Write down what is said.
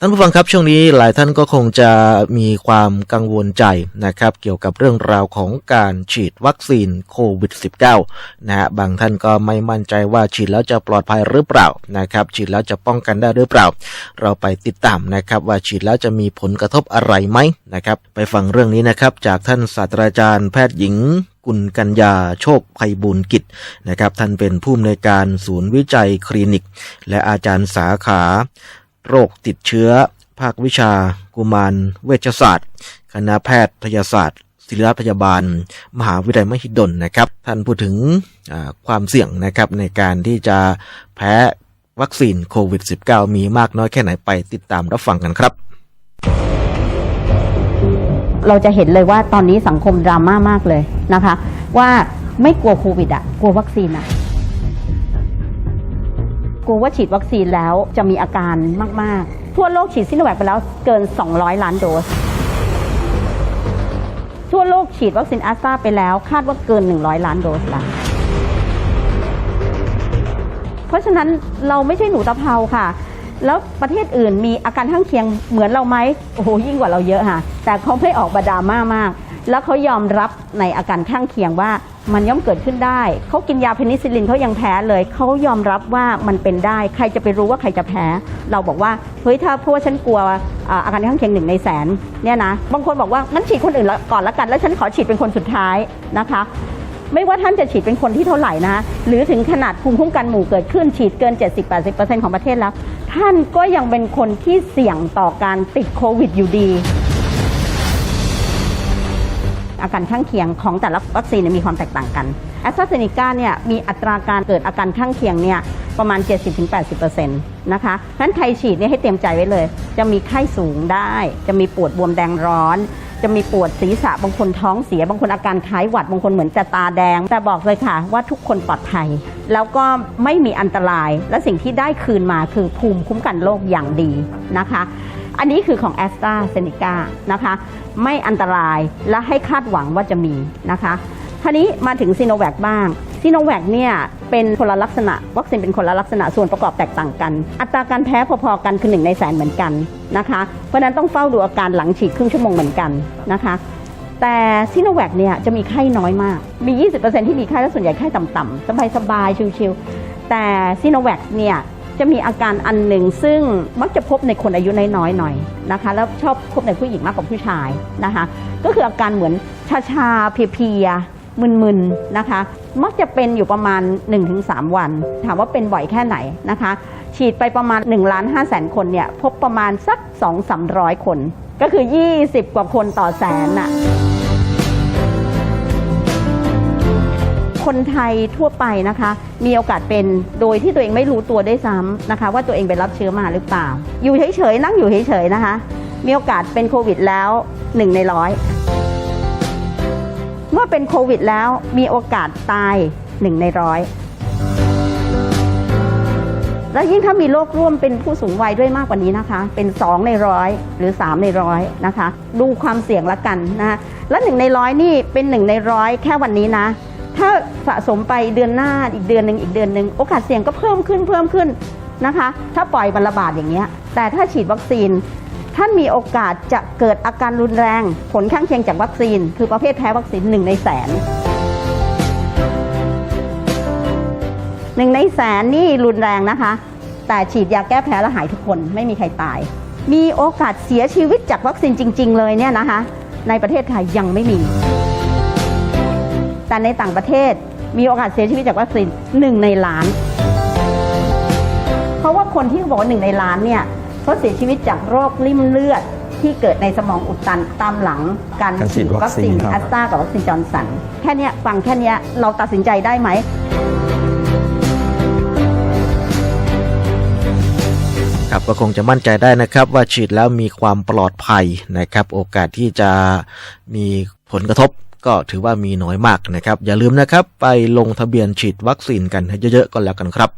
ท่านผู้ฟังครับช่วงนี้หลายท่านก็คงจะมีความกังวลใจนะครับ เกี่ยวกับเรื่องราวของการฉีดวัคซีนโควิด -19 นะฮะบางท่านก็ไม่มั่นใจว่าฉีดแล้วจะปลอดภัยหรือเปล่านะครับ ฉีดแล้วจะป้องกันได้หรือเปล่า เราไปติดตามนะครับ ว่าฉีดแล้วจะมีผลกระทบอะไรไหมนะครับ ไปฟังเรื่องนี้นะครับ จากท่านศาสตราจารย์แพทย์หญิงกุลกัญญาโชคภัยบุญกิจนะครับ ท่านเป็นผู้อำนวยการศูนย์วิจัยคลินิก และอาจารย์สาขา โรคติดเชื้อ ภาควิชา กุมาร เวชศาสตร์ คณะแพทยศาสตร์ศิริราชพยาบาล มหาวิทยาลัยมหิดลนะครับ ท่านพูดถึงความเสี่ยงนะครับในการที่จะแพ้วัคซีนโควิด -19 มีมากน้อยแค่ไหนไปติดตามรับฟังกันครับ เราจะเห็นเลยว่าตอนนี้สังคมดราม่ามากเลยนะคะ ว่าไม่กลัวโควิดอะกลัววัคซีนอะ กลัวว่าฉีดวัคซีนแล้วจะมีอาการมาก ๆ ทั่วโลกฉีดซิโนแวคไปแล้วเกิน 200 ล้านโดส ทั่วโลกฉีดวัคซีนแอสตราไปแล้วคาดว่าเกิน 100 ล้านโดสแล้วเพราะฉะนั้นเราไม่ใช่หนูตะเภาค่ะ แล้วประเทศอื่นมีอาการข้างเคียงเหมือนเราไหมโอ้โหยิ่งกว่าเราเยอะค่ะ แต่เขาไม่ออกบาดาม่ามาก แล้วเขายอมรับในอาการข้างเคียงว่า มันย่อมเกิดขึ้นได้ เขากินยาเพนิซิลินเขายังแพ้เลย เขายอมรับว่ามันเป็นได้ ใครจะไปรู้ว่าใครจะแพ้ เราบอกว่า เฮ้ย ถ้าเพราะว่าฉันกลัวอาอาการข้างเคียงหนึ่งในแสนเนี่ยนะ บางคนบอกว่างั้นฉีดคนอื่นละก่อนละกัน แล้วฉันขอฉีดเป็นคนสุดท้ายนะคะ ไม่ว่าท่านจะฉีดเป็นคนที่เท่าไหร่นะ หรือถึงขนาดภูมิคุ้มกันหมู่เกิดขึ้นฉีดเกิน 70-80%ของประเทศแล้ว ท่านก็ยังเป็นคนที่เสี่ยงต่อการติดโควิดอยู่ดี อาการข้างเคียงของแต่ละวัคซีนมีความแตกต่างกันแอสตราเซเนกาเนี่ยมีอัตราการเกิดอาการข้างเคียงเนี่ยประมาณ 70-80%นะคะเพราะฉะนั้นใครฉีดเนี่ยให้เตรียมใจไว้เลย จะมีไข้สูงได้ จะมีปวดบวมแดงร้อน จะมีปวดศีรษะบางคนท้องเสีย บางคนอาการคล้ายหวัดบางคนเหมือนจะตาแดง แต่บอกเลยค่ะว่าทุกคนปลอดภัย แล้วก็ไม่มีอันตรายและสิ่งที่ได้คืนมาคือภูมิคุ้มกันโรคอย่างดีนะคะ อันนี้คือของแอสตราเซเนกานะคะไม่อันตรายและให้คาดหวังว่าจะมีนะคะทีนี้มาถึงซีโนแวคบ้างซีโนแวคเนี่ยเป็นคนละลักษณะวัคซีนเป็นคนละลักษณะส่วนประกอบแตกต่างกัน อัตราการแพ้พอๆกันคือหนึ่งในแสนเหมือนกันนะคะเพราะฉะนั้นต้องเฝ้าดูอาการหลังฉีดครึ่งชั่วโมงเหมือนกันนะคะแต่ซีโนแวคเนี่ยจะมีไข้น้อยมาก มี 20%ที่มีไข้และส่วนใหญ่ไข้ต่ำๆสบายๆชิวๆแต่ซีโนแวคเนี่ย จะมีอาการอันหนึ่งซึ่งมักจะพบในคนอายุน้อยๆหน่อยนะคะ แล้วชอบพบในผู้หญิงมากกว่าผู้ชายนะคะ ก็คืออาการเหมือนชาๆเพลียๆมึนๆนะคะ มักจะเป็นอยู่ประมาณ 1-3 วัน ถามว่าเป็นบ่อยแค่ไหนนะคะ ฉีดไปประมาณ1ล้าน5แสนคนเนี่ยพบประมาณสัก 2-300 คน ก็คือ 20 กว่าคนต่อแสนน่ะ คนไทยทั่วไปนะคะ มีโอกาสเป็นโดยที่ตัวเองไม่รู้ตัวได้ซ้ำนะคะ ว่าตัวเองไปรับเชื้อมาหรือเปล่า อยู่เฉยๆนั่งอยู่เฉยๆนะคะ มีโอกาสเป็นโควิดแล้วหนึ่งในร้อยเมื่อเป็นโควิดแล้วมีโอกาสตายหนึ่งในร้อยแล้วยิ่งถ้ามีโรคร่วมเป็นผู้สูงวัยด้วยมากกว่านี้นะคะ เป็น 2 ในร้อยหรือ 3 ในร้อยนะคะ ดูความเสี่ยงละกันนะคะแล้วหนึ่งในร้อยนี่เป็นหนึ่งในร้อยแค่วันนี้นะ ถ้าสะสมไปเดือนหน้าอีกเดือนหนึ่งอีกเดือนหนึ่งโอกาสเสี่ยงก็เพิ่มขึ้นเพิ่มขึ้นนะคะ ถ้าปล่อยมันระบาดอย่างเงี้ย แต่ถ้าฉีดวัคซีนท่านมีโอกาสจะเกิดอาการรุนแรง ผลข้างเคียงจากวัคซีน คือประเภทแพ้วัคซีนหนึ่งในแสนหนึ่งในแสนนี่รุนแรงนะคะ แต่ฉีดยาแก้แพ้แล้วหายทุกคนไม่มีใครตาย มีโอกาสเสียชีวิตจากวัคซีนจริง ๆ เลยเนี่ยนะคะ ในประเทศไทยยังไม่มี แต่ในต่างประเทศมีโอกาสเสียชีวิตจากวัคซีนหนึ่งในล้าน เพราะว่าคนที่เขาบอกว่าหนึ่งในล้านเนี่ยเขาเสียชีวิตจากโรคริ่มเลือดที่เกิดในสมองอุดตันตามหลังการการฉีฉีดดวัวัคคซีซีนนครับ แอสตรากับวัคซีนจอร์นสัน แค่เนี้ยฟังแค่เนี้ยเราตัดสินใจได้ไหม ครับก็คงจะมั่นใจได้นะครับว่าฉีดแล้วมีความปลอดภัยนะครับ โอกาสที่จะมีผลกระทบ ก็ถือว่ามีน้อยมากนะครับ อย่าลืมนะครับ ไปลงทะเบียนฉีดวัคซีนกันให้เยอะๆก็แล้วกันครับ